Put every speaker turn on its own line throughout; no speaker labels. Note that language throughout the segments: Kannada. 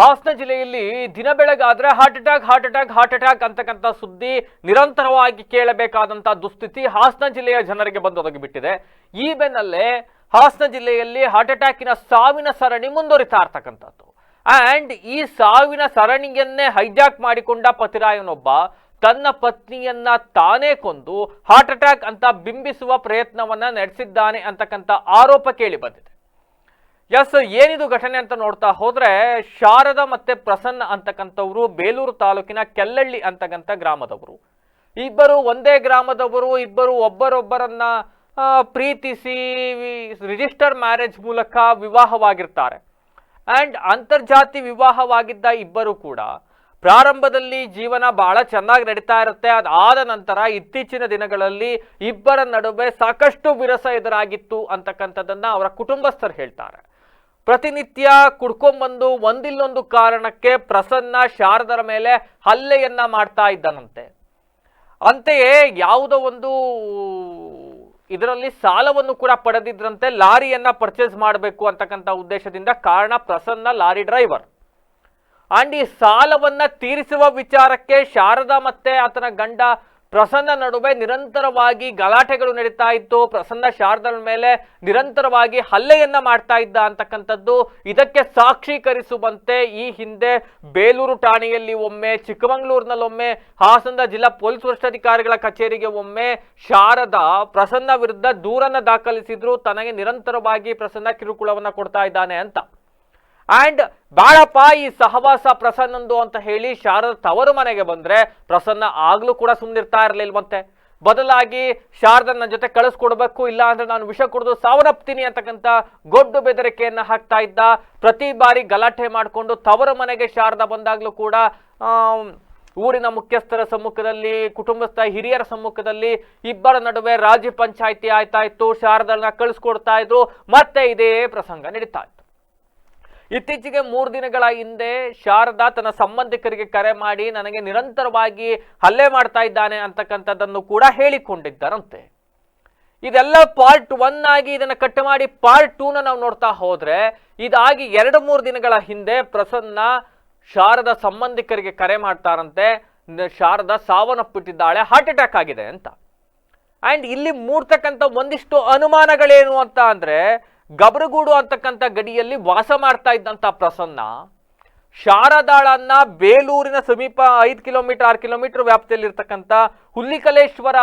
ಹಾಸನ ಜಿಲ್ಲೆಯಲ್ಲಿ ದಿನ ಬೆಳಗಾದ್ರೆ heart attack heart attack heart attack ಅಂತಕ್ಕಂಥ ಸುದ್ದಿ ನಿರಂತರವಾಗಿ ಕೇಳಬೇಕಾದಂಥ ದುಸ್ಥಿತಿ ಹಾಸನ ಜಿಲ್ಲೆಯ ಜನರಿಗೆ ಬಂದೊದಗಿ ಬಿಟ್ಟಿದೆ ಈ ಬೆನ್ನಲ್ಲೇ ಹಾಸನ ಜಿಲ್ಲೆಯಲ್ಲಿ ಹಾರ್ಟ್ ಅಟ್ಯಾಕಿನ ಸಾವಿನ ಸರಣಿ ಮುಂದುವರಿತಾ ಇರ್ತಕ್ಕಂಥದ್ದು. ಆ್ಯಂಡ್ ಈ ಸಾವಿನ ಸರಣಿಯನ್ನೇ ಹೈಜಾಕ್ ಮಾಡಿಕೊಂಡ ಪತಿರಾಯನೊಬ್ಬ ತನ್ನ ಪತ್ನಿಯನ್ನ ತಾನೇ ಕೊಂದು ಹಾರ್ಟ್ ಅಟ್ಯಾಕ್ ಅಂತ ಬಿಂಬಿಸುವ ಪ್ರಯತ್ನವನ್ನ ನಡೆಸಿದ್ದಾನೆ ಅಂತಕ್ಕಂಥ ಆರೋಪ ಕೇಳಿ ಬಂದಿದೆ. ಎಸ್ ಏನಿದು ಘಟನೆ ಅಂತ ನೋಡ್ತಾ ಹೋದ್ರೆ ಶಾರದಾ ಮತ್ತೆ ಪ್ರಸನ್ನ ಅಂತಕ್ಕಂಥವ್ರು ಬೇಲೂರು ತಾಲೂಕಿನ ಕೆಲ್ಲಳ್ಳಿ ಅಂತಕ್ಕಂಥ ಗ್ರಾಮದವರು. ಇಬ್ಬರು ಒಂದೇ ಗ್ರಾಮದವರು, ಇಬ್ಬರು ಒಬ್ಬರೊಬ್ಬರನ್ನ ಪ್ರೀತಿಸಿ ರಿಜಿಸ್ಟರ್ ಮ್ಯಾರೇಜ್ ಮೂಲಕ ವಿವಾಹವಾಗಿರ್ತಾರೆ. ಅಂಡ್ ಅಂತರ್ಜಾತಿ ವಿವಾಹವಾಗಿದ್ದ ಇಬ್ಬರು ಕೂಡ ಪ್ರಾರಂಭದಲ್ಲಿ ಜೀವನ ಬಹಳ ಚೆನ್ನಾಗಿ ನಡೀತಾ ಇರುತ್ತೆ. ಅದಾದ ನಂತರ ಇತ್ತೀಚಿನ ದಿನಗಳಲ್ಲಿ ಇಬ್ಬರ ನಡುವೆ ಸಾಕಷ್ಟು ವಿರಸ ಎದುರಾಗಿತ್ತು ಅಂತಕ್ಕಂಥದ್ದನ್ನ ಅವರ ಕುಟುಂಬಸ್ಥರು ಹೇಳ್ತಾರೆ. ಪ್ರತಿನಿತ್ಯ ಕುಡ್ಕೊಂಬಂದು ಒಂದಿಲ್ಲೊಂದು ಕಾರಣಕ್ಕೆ ಪ್ರಸನ್ನ ಶಾರದರ ಮೇಲೆ ಹಲ್ಲೆಯನ್ನ ಮಾಡ್ತಾ ಇದ್ದನಂತೆ. ಅಂತೆಯೇ ಯಾವುದೋ ಒಂದು ಇದರಲ್ಲಿ ಸಾಲವನ್ನು ಕೂಡ ಪಡೆದಿದ್ರಂತೆ, ಲಾರಿಯನ್ನ ಪರ್ಚೇಸ್ ಮಾಡಬೇಕು ಅಂತಕ್ಕಂಥ ಉದ್ದೇಶದಿಂದ ಕಾರಣ ಪ್ರಸನ್ನ ಲಾರಿ ಡ್ರೈವರ್ ಅಂಡ್ ಈ ಸಾಲವನ್ನ ತೀರಿಸುವ ವಿಚಾರಕ್ಕೆ ಶಾರದಾ ಮತ್ತೆ ಆತನ ಗಂಡ ಪ್ರಸನ್ನ ನಡುವೆ ನಿರಂತರವಾಗಿ ಗಲಾಟೆಗಳು ನಡೀತಾ ಇತ್ತು. ಪ್ರಸನ್ನ ಶಾರದಳ ಮೇಲೆ ನಿರಂತರವಾಗಿ ಹಲ್ಲೆಯನ್ನ ಮಾಡ್ತಾ ಇದ್ದ ಅಂತಕ್ಕಂಥದ್ದು ಇದಕ್ಕೆ ಸಾಕ್ಷೀಕರಿಸುವಂತೆ ಈ ಹಿಂದೆ ಬೇಲೂರು ಠಾಣೆಯಲ್ಲಿ ಒಮ್ಮೆ, ಚಿಕ್ಕಮಗಳೂರಿನಲ್ಲೊಮ್ಮೆ ಹಾಸನದ ಜಿಲ್ಲಾ ಪೊಲೀಸ್ ವರಿಷ್ಠಾಧಿಕಾರಿಗಳ ಕಚೇರಿಗೆ ಒಮ್ಮೆ ಶಾರದಾ ಪ್ರಸನ್ನ ವಿರುದ್ಧ ದೂರನ್ನ ದಾಖಲಿಸಿದ್ರು. ತನಗೆ ನಿರಂತರವಾಗಿ ಪ್ರಸನ್ನ ಕಿರುಕುಳವನ್ನ ಕೊಡ್ತಾ ಇದ್ದಾನೆ ಅಂತ. ಅಂಡ್ ಬಾಳಪ್ಪ, ಈ ಸಹವಾಸ ಪ್ರಸನ್ನಂದು ಅಂತ ಹೇಳಿ ಶಾರದ ತವರು ಮನೆಗೆ ಬಂದ್ರೆ ಪ್ರಸನ್ನ ಆಗಲೂ ಕೂಡ ಸುಮ್ಮನಿರ್ತಾ ಇರಲಿಲ್ವಂತೆ. ಬದಲಾಗಿ ಶಾರದನ್ನ ಜೊತೆ ಕಳಿಸ್ಕೊಡ್ಬೇಕು, ಇಲ್ಲ ಅಂದ್ರೆ ನಾನು ವಿಷ ಕುಡಿದು ಸಾವನ್ನಪ್ತೀನಿ ಅಂತಕ್ಕಂಥ ಗೊಡ್ಡು ಬೆದರಿಕೆಯನ್ನು ಹಾಕ್ತಾ ಇದ್ದ ಪ್ರತಿ ಬಾರಿ ಗಲಾಟೆ ಮಾಡಿಕೊಂಡು ತವರು ಮನೆಗೆ ಶಾರದ ಬಂದಾಗ್ಲೂ ಕೂಡ ಊರಿನ ಮುಖ್ಯಸ್ಥರ ಸಮ್ಮುಖದಲ್ಲಿ, ಕುಟುಂಬಸ್ಥ ಹಿರಿಯರ ಸಮ್ಮುಖದಲ್ಲಿ ಇಬ್ಬರ ನಡುವೆ ರಾಜ್ಯ ಪಂಚಾಯಿತಿ ಆಯ್ತಾ ಇತ್ತು ಶಾರದನ್ನ ಕಳಿಸ್ಕೊಡ್ತಾ ಇದ್ರು, ಮತ್ತೆ ಇದೇ ಪ್ರಸಂಗ ನಡೀತಾ ಇತ್ತೀಚೆಗೆ ಮೂರು ದಿನಗಳ ಹಿಂದೆ ಶಾರದಾ ತನ್ನ ಸಂಬಂಧಿಕರಿಗೆ ಕರೆ ಮಾಡಿ ನನಗೆ ನಿರಂತರವಾಗಿ ಹಲ್ಲೆ ಮಾಡ್ತಾ ಇದ್ದಾನೆ ಅಂತಕ್ಕಂಥದ್ದನ್ನು ಕೂಡ ಹೇಳಿಕೊಂಡಿದ್ದಾರಂತೆ. ಇದೆಲ್ಲ ಪಾರ್ಟ್ ಒನ್ ಆಗಿ ಇದನ್ನ ಕಟ್ ಮಾಡಿ ಪಾರ್ಟ್ ಟೂನ ನಾವು ನೋಡ್ತಾ ಹೋದ್ರೆ ಇದಾಗಿ ಎರಡು ಮೂರು ದಿನಗಳ ಹಿಂದೆ ಪ್ರಸನ್ನ ಶಾರದ ಸಂಬಂಧಿಕರಿಗೆ ಕರೆ ಮಾಡ್ತಾರಂತೆ. ಶಾರದ ಸಾವನ್ನಪ್ಪಿಟ್ಟಿದ್ದಾಳೆ ಹಾರ್ಟ್ ಅಟ್ಯಾಕ್ ಆಗಿದೆ ಅಂತ. ಅಂಡ್ ಇಲ್ಲಿ ಮೂಡ್ತಕ್ಕಂಥ ಒಂದಿಷ್ಟು ಅನುಮಾನಗಳೇನು ಅಂತ ಅಂದ್ರೆ ಗಬರಗೂಡು ಅಂತಕ್ಕಂಥ ಗಡಿಯಲ್ಲಿ ವಾಸ ಮಾಡ್ತಾ ಇದ್ದಂಥ ಪ್ರಸನ್ನ, ಶಾರದಾಳನ್ನ ಬೇಲೂರಿನ ಸಮೀಪ ಐದು ಕಿಲೋಮೀಟರ್, ಆರು ಕಿಲೋಮೀಟರ್ ವ್ಯಾಪ್ತಿಯಲ್ಲಿರ್ತಕ್ಕಂಥ ಹುಲ್ಲಿಕಲೇಶ್ವರ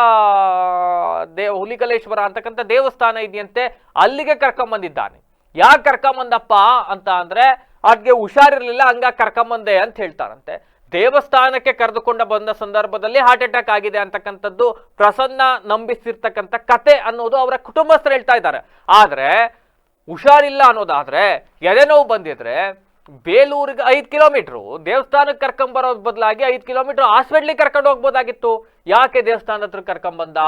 ದೇ, ಹುಲಿಕಲೇಶ್ವರ ಅಂತಕ್ಕಂಥ ದೇವಸ್ಥಾನ ಇದೆಯಂತೆ ಅಲ್ಲಿಗೆ ಕರ್ಕೊಂಬಂದಿದ್ದಾನೆ. ಯಾಕೆ ಕರ್ಕೊಂಬಂದಪ್ಪ ಅಂತ ಅಂದ್ರೆ ಅದ್ಗೆ ಹುಷಾರಿರ್ಲಿಲ್ಲ, ಹಂಗ ಕರ್ಕೊಂಬಂದೆ ಅಂತ ಹೇಳ್ತಾರಂತೆ. ದೇವಸ್ಥಾನಕ್ಕೆ ಕರೆದುಕೊಂಡ ಬಂದ ಸಂದರ್ಭದಲ್ಲಿ ಹಾರ್ಟ್ ಅಟ್ಯಾಕ್ ಆಗಿದೆ ಅಂತಕ್ಕಂಥದ್ದು ಪ್ರಸನ್ನ ನಂಬಿಸಿರ್ತಕ್ಕಂಥ ಕತೆ ಅನ್ನೋದು ಅವರ ಕುಟುಂಬಸ್ಥರು ಹೇಳ್ತಾ ಇದ್ದಾರೆ. ಆದ್ರೆ ಹುಷಾರಿಲ್ಲ ಅನ್ನೋದಾದ್ರೆ ಎದೆನೋವು ಬಂದಿದ್ರೆ ಬೇಲೂರಿಗೆ ಐದು ಕಿಲೋಮೀಟ್ರು, ದೇವಸ್ಥಾನಕ್ಕೆ ಕರ್ಕೊಂಬರೋದ್ ಬದಲಾಗಿ ಐದು ಕಿಲೋಮೀಟ್ರ್ ಹಾಸ್ಪಿಟ್ಲಿಗೆ ಕರ್ಕೊಂಡು ಹೋಗ್ಬೋದಾಗಿತ್ತು. ಯಾಕೆ ದೇವಸ್ಥಾನ ಹತ್ರ ಕರ್ಕೊಂಬಂದ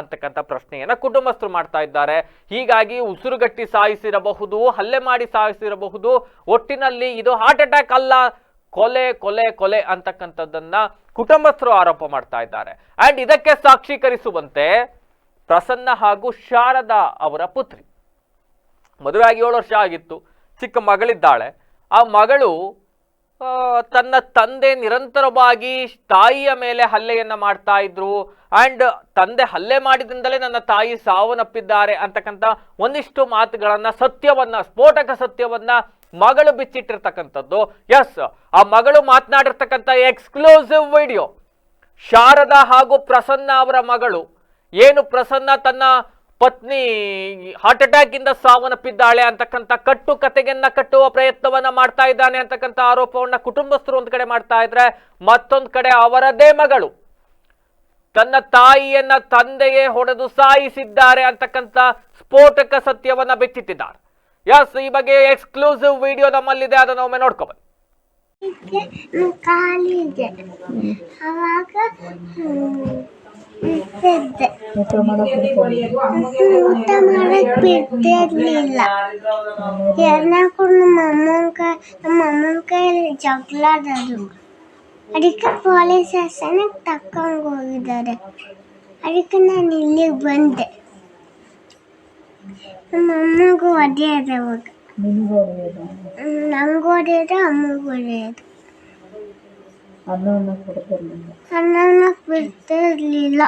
ಅಂತಕ್ಕಂಥ ಪ್ರಶ್ನೆಯನ್ನ ಕುಟುಂಬಸ್ಥರು ಮಾಡ್ತಾ ಇದ್ದಾರೆ. ಹೀಗಾಗಿ ಉಸಿರುಗಟ್ಟಿ ಸಾಯಿಸಿರಬಹುದು, ಹಲ್ಲೆ ಮಾಡಿ ಸಾಯಿಸಿರಬಹುದು. ಒಟ್ಟಿನಲ್ಲಿ ಇದು ಹಾರ್ಟ್ ಅಟ್ಯಾಕ್ ಅಲ್ಲ, ಕೊಲೆ ಕೊಲೆ ಕೊಲೆ ಅಂತಕ್ಕಂಥದ್ದನ್ನ ಕುಟುಂಬಸ್ಥರು ಆರೋಪ ಮಾಡ್ತಾ ಇದ್ದಾರೆ. ಅಂಡ್ ಇದಕ್ಕೆ ಸಾಕ್ಷೀಕರಿಸುವಂತೆ ಪ್ರಸನ್ನ ಹಾಗೂ ಶಾರದಾ ಅವರ ಪುತ್ರಿ. ಮದುವೆ ಆಗಿ ಏಳು ವರ್ಷ ಆಗಿತ್ತು. ಚಿಕ್ಕ ಮಗಳಿದ್ದಾಳೆ. ಆ ಮಗಳು ತನ್ನ ತಂದೆ ನಿರಂತರವಾಗಿ ತಾಯಿಯ ಮೇಲೆ ಹಲ್ಲೆಯನ್ನ ಮಾಡ್ತಾ ಇದ್ರು. ಅಂಡ್ ತಂದೆ ಹಲ್ಲೆ ಮಾಡಿದ್ರಿಂದಲೇ ನನ್ನ ತಾಯಿ ಸಾವನ್ನಪ್ಪಿದ್ದಾರೆ ಅಂತಕ್ಕಂಥ ಒಂದಿಷ್ಟು ಮಾತುಗಳನ್ನ, ಸತ್ಯವನ್ನ, ಸ್ಫೋಟಕ ಸತ್ಯವನ್ನ ಮಗಳು ಬಿಚ್ಚಿಟ್ಟಿರ್ತಕ್ಕಂಥದ್ದು. ಎಸ್ ಆ ಮಗಳು ಮಾತನಾಡಿರ್ತಕ್ಕಂಥ ಎಕ್ಸ್ಕ್ಲೂಸಿವ್ ವಿಡಿಯೋ. ಶಾರದಾ ಹಾಗೂ ಪ್ರಸನ್ನ ಅವರ ಮಗಳು. ಏನು ಪ್ರಸನ್ನ ತನ್ನ ಪತ್ನಿ ಹಾರ್ಟ್ ಅಟ್ಯಾಕ್ ಇಂದ ಸಾವನ್ನಪ್ಪಿದ್ದಾಳೆ ಅಂತಕ್ಕಂಥ ಕಟ್ಟು ಕತೆಗೆನ್ನ ಕಟ್ಟುವ ಪ್ರಯತ್ನವನ್ನ ಮಾಡ್ತಾ ಇದ್ದಾನೆ ಅಂತಕ್ಕಂಥ ಆರೋಪವನ್ನ ಕುಟುಂಬಸ್ಥರು ಒಂದ್ ಕಡೆ ಮಾಡ್ತಾ ಇದ್ರೆ ಮತ್ತೊಂದ್ ಕಡೆ ಅವರದೇ ಮಗಳು ತನ್ನ ತಾಯಿಯನ್ನ ತಂದೆಯೇ ಹೊಡೆದು ಸಾಯಿಸಿದ್ದಾರೆ ಅಂತಕ್ಕಂಥ ಸ್ಫೋಟಕ ಸತ್ಯವನ್ನ ಬಿಚ್ಚಿಟ್ಟಿದ್ದಾರೆ ಎಸ್ ಈ ಬಗ್ಗೆ ಎಕ್ಸ್ಕ್ಲೂಸಿವ್ ವಿಡಿಯೋ ನಮ್ಮಲ್ಲಿದೆ. ಅದನ್ನ ಒಮ್ಮೆ ನೋಡ್ಕೊಬನ್ನಿ.
ಕಾಲಿದೆ ಅವಾಗ ಹ್ಮ್, ಇರ್ತಿದ್ದೆ
ಊಟ ಮಾಡಕ್ ಬಿಡ್ತಾರೆ
ಊಟ ಮಾಡಕ್ ಬಿಡ್ತಿರ್ಲಿಲ್ಲ ಎರಡನೇಕು ನಮ್ಮ ಅಮ್ಮನ ಕೈ ನಮ್ಮ ಅಮ್ಮನ ಕೈಯಲ್ಲಿ ಜಗಳ ಆಡೋದು ಅದಕ್ಕೆ ಪೊಲೀಸ್ ಸ್ಟೇಷನ್ಗೆ ತಕೊಂಡು ಹೋಗಿದ್ದಾರೆ ಅದಕ್ಕೆ ನಾನು ಇಲ್ಲಿಗೆ ಬಂದೆ ನಮ್ಮ ಅಮ್ಮಗೂ ಹೊಡೆಯೋದು ಅವಾಗ
ನಿನಗೆ ಹೊಡೆಯೋದು
ನಂಗೆ ಹೊಡೆಯೋದು ಅಮ್ಮಗೆ ಹೊಡೆಯೋದು
ಅನ್ನವನ್ನು ಕೊಡ್ತಿರ್ಲಿಲ್ಲ.
ಅನ್ನನ ಬಿಡ್ತಿರ್ಲಿಲ್ಲ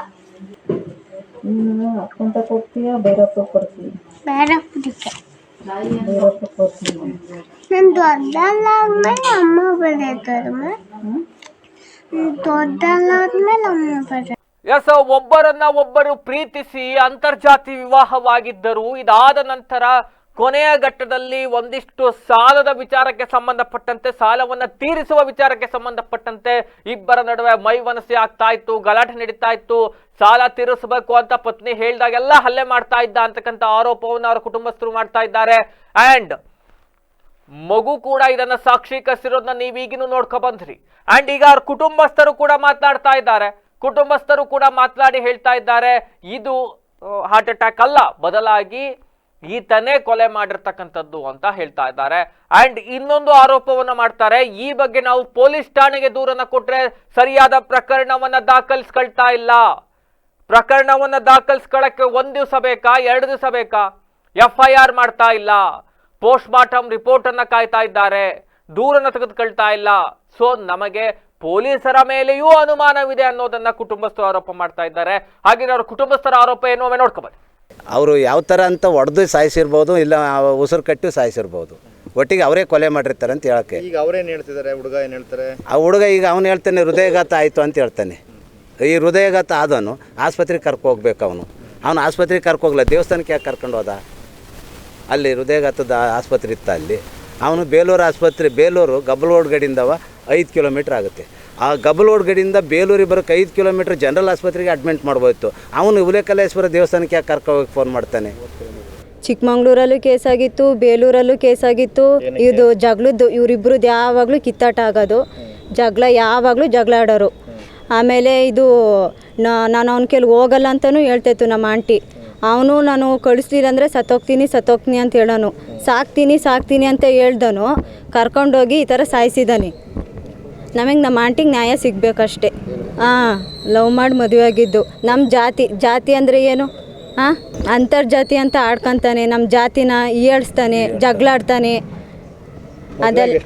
ನೀನು ಅಕ್ಕಂತ ಕೊಡ್ತೀಯ ಬೇರಪ್ಪ ಕೊಡ್ತೀಯ?
ಬೇರೆ ಕುಡಿಕೆ
ಬೇರಪ್ಪ ಕೊಡ್ತೀನಿ
ನಾನು ದೊಡ್ಡಲ್ಲಾದ್ಮೇಲೆ ಅಮ್ಮ ಬೆಳೆಯೋದು
ಹ್ಞೂ
ದೊಡ್ಡಲ್ಲಾದ್ಮೇಲೆ ಅಮ್ಮ ಬೆಳೆ
ಎಸ್ ಒಬ್ಬರನ್ನ ಒಬ್ಬರು ಪ್ರೀತಿಸಿ ಅಂತರ್ಜಾತಿ ವಿವಾಹವಾಗಿದ್ದರು ಇದಾದ ನಂತರ ಕೊನೆಯ ಘಟ್ಟದಲ್ಲಿ ಒಂದಿಷ್ಟು ಸಾಲದ ವಿಚಾರಕ್ಕೆ ಸಂಬಂಧಪಟ್ಟಂತೆ, ಸಾಲವನ್ನ ತೀರಿಸುವ ವಿಚಾರಕ್ಕೆ ಸಂಬಂಧಪಟ್ಟಂತೆ ಇಬ್ಬರ ನಡುವೆ ಮೈವನಸಿ ಆಗ್ತಾ ಇತ್ತು, ಗಲಾಟೆ ನಡೀತಾ ಇತ್ತು. ಸಾಲ ತೀರಿಸಬೇಕು ಅಂತ ಪತ್ನಿ ಹೇಳಿದಾಗೆಲ್ಲ ಹಲ್ಲೆ ಮಾಡ್ತಾ ಇದ್ದ ಅಂತಕ್ಕಂಥ ಆರೋಪವನ್ನು ಅವರ ಕುಟುಂಬಸ್ಥರು ಮಾಡ್ತಾ ಇದ್ದಾರೆ. ಅಂಡ್ ಮಗು ಕೂಡ ಇದನ್ನ ಸಾಕ್ಷೀಕರಿಸಿರೋದನ್ನ ನೀವು ಈಗಿನೂ ನೋಡ್ಕೊ ಬಂದ್ರಿ. ಅಂಡ್ ಈಗ ಅವ್ರ ಕುಟುಂಬಸ್ಥರು ಕೂಡ ಮಾತನಾಡ್ತಾ ಇದ್ದಾರೆ. ಕುಟುಂಬಸ್ಥರು ಕೂಡ ಮಾತನಾಡಿ ಹೇಳ್ತಾ ಇದ್ದಾರೆ. ಇದು ಹಾರ್ಟ್ ಅಟ್ಯಾಕ್ ಅಲ್ಲ, ಬದಲಾಗಿ ಈತನೇ ಕೊಲೆ ಮಾಡಿರ್ತಕ್ಕಂಥದ್ದು ಅಂತ ಹೇಳ್ತಾ ಇದ್ದಾರೆ. ಅಂಡ್ ಇನ್ನೊಂದು ಆರೋಪವನ್ನ ಮಾಡ್ತಾರೆ. ಈ ಬಗ್ಗೆ ನಾವು ಪೊಲೀಸ್ ಠಾಣೆಗೆ ದೂರನ್ನ ಕೊಟ್ರೆ ಸರಿಯಾದ ಪ್ರಕರಣವನ್ನ ದಾಖಲಿಸ್ಕೊಳ್ತಾ ಇಲ್ಲ. ಪ್ರಕರಣವನ್ನ ದಾಖಲಿಸ್ಕೊಳ್ಳಕ್ಕೆ ಒಂದ್ ದಿವಸ ಬೇಕಾ, ಎರಡು ದಿವಸ ಬೇಕಾ? ಎಫ್ ಐ ಆರ್ ಮಾಡ್ತಾ ಇಲ್ಲ. ಪೋಸ್ಟ್ ಮಾರ್ಟಮ್ ರಿಪೋರ್ಟ್ ಅನ್ನ ಕಾಯ್ತಾ ಇದ್ದಾರೆ. ದೂರನ್ನ ತೆಗೆದುಕೊಳ್ತಾ ಇಲ್ಲ. ಸೊ ನಮಗೆ ಪೊಲೀಸರ ಮೇಲೆಯೂ ಅನುಮಾನವಿದೆ ಅನ್ನೋದನ್ನ ಕುಟುಂಬಸ್ಥರು ಆರೋಪ ಮಾಡ್ತಾ ಇದ್ದಾರೆ. ಹಾಗೆ ಅವ್ರ ಕುಟುಂಬಸ್ಥರ ಆರೋಪ ಏನು? ನೋಡ್ಕೊಬನ್ನಿ
ಅವರು ಯಾವ ಥರ ಅಂತ ಒಡೆದು ಸಾಯಿಸಿರ್ಬೋದು ಇಲ್ಲ ಉಸಿರು ಕಟ್ಟಿ ಸಾಯಿಸಿರ್ಬೋದು. ಒಟ್ಟಿಗೆ ಅವರೇ ಕೊಲೆ ಮಾಡಿರ್ತಾರೆ ಅಂತ ಹೇಳಕ್ಕೆ.
ಈಗ ಅವರೇನು ಹೇಳ್ತಿದ್ದಾರೆ? ಹುಡುಗ ಏನು ಹೇಳ್ತಾರೆ?
ಆ ಹುಡುಗ ಈಗ ಅವನು ಹೇಳ್ತಾನೆ ಹೃದಯಘಾತ ಆಯಿತು ಅಂತ ಹೇಳ್ತಾನೆ. ಈ ಹೃದಯಘಾತ ಆದವನು ಆಸ್ಪತ್ರೆಗೆ ಕರ್ಕೊ ಹೋಗ್ಬೇಕು ಅವನು. ಅವನು ಆಸ್ಪತ್ರೆಗೆ ಕರ್ಕೋಗ್ಲ ದೇವಸ್ಥಾನಕ್ಕೆ ಯಾಕೆ ಕರ್ಕೊಂಡು ಹೋದ? ಅಲ್ಲಿ ಹೃದಯಘಾತದ ಆಸ್ಪತ್ರೆ ಇತ್ತ ಅಲ್ಲಿ? ಅವನು ಬೇಲೂರು ಆಸ್ಪತ್ರೆ ಬೇಲೂರು ಗಬ್ಬಲೋಡ್ ಗಡಿಯಿಂದವ ಐದು ಕಿಲೋಮೀಟ್ರ್ ಆಗುತ್ತೆ. ಆ ಗಬ್ಬಲೋಡ್ ಗಡಿಯಿಂದ ಬೇಲೂರಿಗೆ ಬರೋಕ್ಕೆ ಐದು ಕಿಲೋಮೀಟ್ರ್ ಜನರಲ್ ಆಸ್ಪತ್ರೆಗೆ ಅಡ್ಮಿಟ್ ಮಾಡ್ಬೋದಿತ್ತು. ಅವನು ಉಲೇಕಲೇಶ್ವರ ದೇವಸ್ಥಾನಕ್ಕೆ ಯಾಕೆ ಕರ್ಕೊ ಹೋಗಿ ಫೋನ್ ಮಾಡ್ತಾನೆ?
ಚಿಕ್ಕಮಂಗ್ಳೂರಲ್ಲೂ ಕೇಸ್ ಆಗಿತ್ತು ಬೇಲೂರಲ್ಲೂ ಕೇಸ್ ಆಗಿತ್ತು. ಇದು ಜಗಳದ್ದು ಇವರಿಬ್ಬರು ಯಾವಾಗಲೂ ಕಿತ್ತಾಟ ಆಗೋದು. ಜಗಳ ಯಾವಾಗಲೂ ಜಗಳ ಆಡೋರು ಆಮೇಲೆ ಇದು ನಾನು ಅವ್ನ ಕೆಲವು ಹೋಗಲ್ಲ ಅಂತಲೂ ಹೇಳ್ತಾಯಿತ್ತು ನಮ್ಮ ಆಂಟಿ. ಅವನು ನಾನು ಕಳಿಸ್ಲಿಲ್ಲ ಅಂದರೆ ಸತ್ತೋಗ್ತೀನಿ ಸತ್ತೋಗ್ತೀನಿ ಅಂತ ಹೇಳೋನು. ಸಾಕ್ತೀನಿ ಸಾಕ್ತೀನಿ ಅಂತ ಹೇಳ್ದನು. ಕರ್ಕೊಂಡೋಗಿ ಈ ಥರ ಸಾಯಿಸಿದ್ದಾನೆ ನಮಗೆ ನಮ್ಮ ಆಂಟಿಗೆ ನ್ಯಾಯ ಸಿಗಬೇಕಷ್ಟೆ. ಹಾಂ ಲವ್ ಮಾಡಿ ಮದುವೆ ಆಗಿದ್ದು. ನಮ್ಮ ಜಾತಿ ಜಾತಿ ಅಂದರೆ ಏನು? ಹಾಂ ಅಂತರ್ಜಾತಿ ಅಂತ ಆಡ್ಕೊತಾನೆ ನಮ್ಮ ಜಾತಿನ ಈಯಾಡಿಸ್ತಾನೆ ಜಗಳಾಡ್ತಾನೆ ಅದೆಲ್ಲ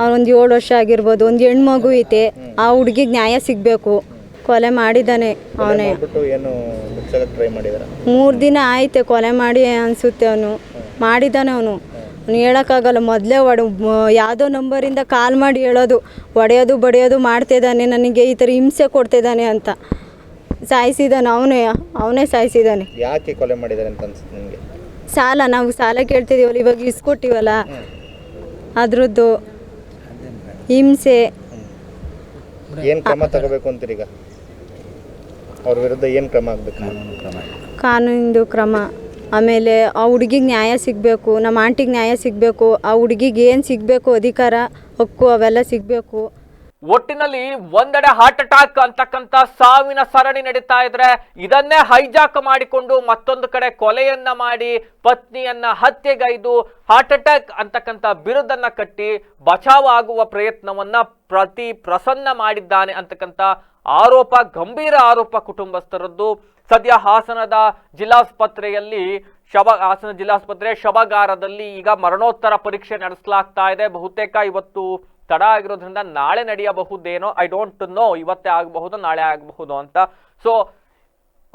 ಅವನೊಂದು ಏಳು ವರ್ಷ ಆಗಿರ್ಬೋದು ಒಂದು ಹೆಣ್ಮಗು ಐತೆ. ಆ ಹುಡುಗಿಗೆ ನ್ಯಾಯ ಸಿಗಬೇಕು. ಕೊಲೆ ಮಾಡಿದ್ದಾನೆ ಅವನೇ. ಮೂರು ದಿನ ಆಯ್ತೆ ಕೊಲೆ ಮಾಡಿ ಅನಿಸುತ್ತೆ ಅವನು. ಮಾಡಿದ್ದಾನೆ ಅವ್ನು. ಹೇಳೋಕ್ಕಾಗಲ್ಲ ಮೊದಲೇ ಒಡ ಯಾವುದೋ ನಂಬರಿಂದ ಕಾಲ್ ಮಾಡಿ ಹೇಳೋದು ಒಡೆಯೋದು ಬಡಿಯೋದು ಮಾಡ್ತಿದ್ದಾನೆ ನನಗೆ ಈ ಥರ ಹಿಂಸೆ ಕೊಡ್ತಿದ್ದಾನೆ ಅಂತ. ಸಾಯಿಸಿದಾನೆ ಅವನೇ ಅವನೇ ಸಾಯಿಸಿದ್ದಾನೆ.
ಯಾಕೆ ಕೊಲೆ ಮಾಡಿದ್ದಾರೆ ಅಂತ ಅನ್ಸುತ್ತೆ ನಿಮಗೆ
ಸಾಲ ನಾವು ಸಾಲ ಕೇಳ್ತಿದ್ದೀವಲ್ಲ ಇವಾಗ ಇಸ್ಕೊಟ್ಟಿವಲ್ಲ? ಅದ್ರದ್ದು ಹಿಂಸೆ.
ಏನು ಕ್ರಮ ತಗೋಬೇಕು ಅಂತೀರಿ ಈಗ ಅವ್ರ ವಿರುದ್ಧ ಏನು ಕ್ರಮ ಆಗಬೇಕು?
ಕಾನೂನಿಂದು ಕ್ರಮ. ಆಮೇಲೆ ಆ ಹುಡುಗಿಗೆ ನ್ಯಾಯ ಸಿಗಬೇಕು, ನಮ್ಮ ಆಂಟಿಗೆ ನ್ಯಾಯ ಸಿಗಬೇಕು, ಆ ಹುಡುಗಿಗೆ ಏನು ಸಿಗಬೇಕು ಅಧಿಕಾರ, ಹಕ್ಕು ಅವೆಲ್ಲ ಸಿಗಬೇಕು.
ಒಟ್ಟಿನಲ್ಲಿ ಒಂದೆಡೆ ಹಾರ್ಟ್ ಅಟ್ಯಾಕ್ ಅಂತಕ್ಕಂಥ ಸಾವಿನ ಸರಣಿ ನಡೀತಾ ಇದ್ರೆ ಇದನ್ನೇ ಹೈಜಾಕ್ ಮಾಡಿಕೊಂಡು ಮತ್ತೊಂದು ಕಡೆ ಕೊಲೆಯನ್ನ ಮಾಡಿ ಪತ್ನಿಯನ್ನ ಹತ್ಯೆಗೈದು ಹಾರ್ಟ್ ಅಟ್ಯಾಕ್ ಅಂತಕ್ಕಂಥ ಬಿರುದನ್ನ ಕಟ್ಟಿ ಬಚಾವ್ ಆಗುವ ಪ್ರಯತ್ನವನ್ನ ಪ್ರತಿ ಪ್ರಸನ್ನ ಮಾಡಿದ್ದಾನೆ ಅಂತಕ್ಕಂಥ ಆರೋಪ, ಗಂಭೀರ ಆರೋಪ ಕುಟುಂಬಸ್ಥರದ್ದು. ಸದ್ಯ ಹಾಸನದ ಜಿಲ್ಲಾಸ್ಪತ್ರೆಯಲ್ಲಿ ಶವ, ಹಾಸನ ಜಿಲ್ಲಾಸ್ಪತ್ರೆ ಶವಗಾರದಲ್ಲಿ ಈಗ ಮರಣೋತ್ತರ ಪರೀಕ್ಷೆ ನಡೆಸಲಾಗ್ತಾ ಇದೆ. ಬಹುತೇಕ ಇವತ್ತು ತಡ ಆಗಿರೋದ್ರಿಂದ ನಾಳೆ ನಡೆಯಬಹುದೇನೋ ಐ ಡೋಂಟ್ ನೋ ಇವತ್ತೇ ಆಗಬಹುದು, ನಾಳೆ ಆಗಬಹುದು ಅಂತ. ಸೊ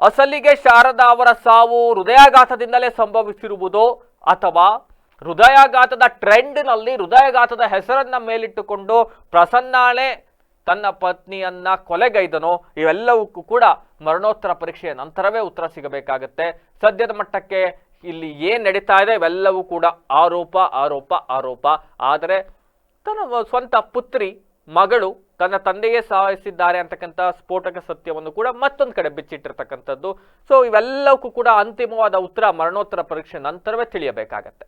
ಅಸಲಿಗೆ ಶಾರದಾ ಅವರ ಸಾವು ಹೃದಯಾಘಾತದಿಂದಲೇ ಸಂಭವಿಸಿರುವುದು ಅಥವಾ ಹೃದಯಾಘಾತದ ಟ್ರೆಂಡ್ನಲ್ಲಿ ಹೃದಯಾಘಾತದ ಹೆಸರನ್ನ ಮೇಲಿಟ್ಟುಕೊಂಡು ಪ್ರಸನ್ನಾಳೆ ತನ್ನ ಪತ್ನಿಯನ್ನ ಕೊಲೆಗೈದನೋ, ಇವೆಲ್ಲವಕ್ಕೂ ಕೂಡ ಮರಣೋತ್ತರ ಪರೀಕ್ಷೆಯ ನಂತರವೇ ಉತ್ತರ ಸಿಗಬೇಕಾಗತ್ತೆ. ಸದ್ಯದ ಮಟ್ಟಕ್ಕೆ ಇಲ್ಲಿ ಏನ್ ನಡೀತಾ ಇದೆ, ಇವೆಲ್ಲವೂ ಕೂಡ ಆರೋಪ ಆರೋಪ ಆರೋಪ. ಆದರೆ ತನ್ನ ಸ್ವಂತ ಪುತ್ರಿ, ಮಗಳು ತನ್ನ ತಂದೆಯೇ ಸಾಯಿಸಿದ್ದಾರೆ ಅಂತಕ್ಕಂಥ ಸ್ಫೋಟಕ ಸತ್ಯವನ್ನು ಕೂಡ ಮತ್ತೊಂದು ಕಡೆ ಬಿಚ್ಚಿಟ್ಟಿರ್ತಕ್ಕಂಥದ್ದು. ಸೊ ಇವೆಲ್ಲವಕ್ಕೂ ಕೂಡ ಅಂತಿಮವಾದ ಉತ್ತರ ಮರಣೋತ್ತರ ಪರೀಕ್ಷೆ ನಂತರವೇ ತಿಳಿಯಬೇಕಾಗತ್ತೆ.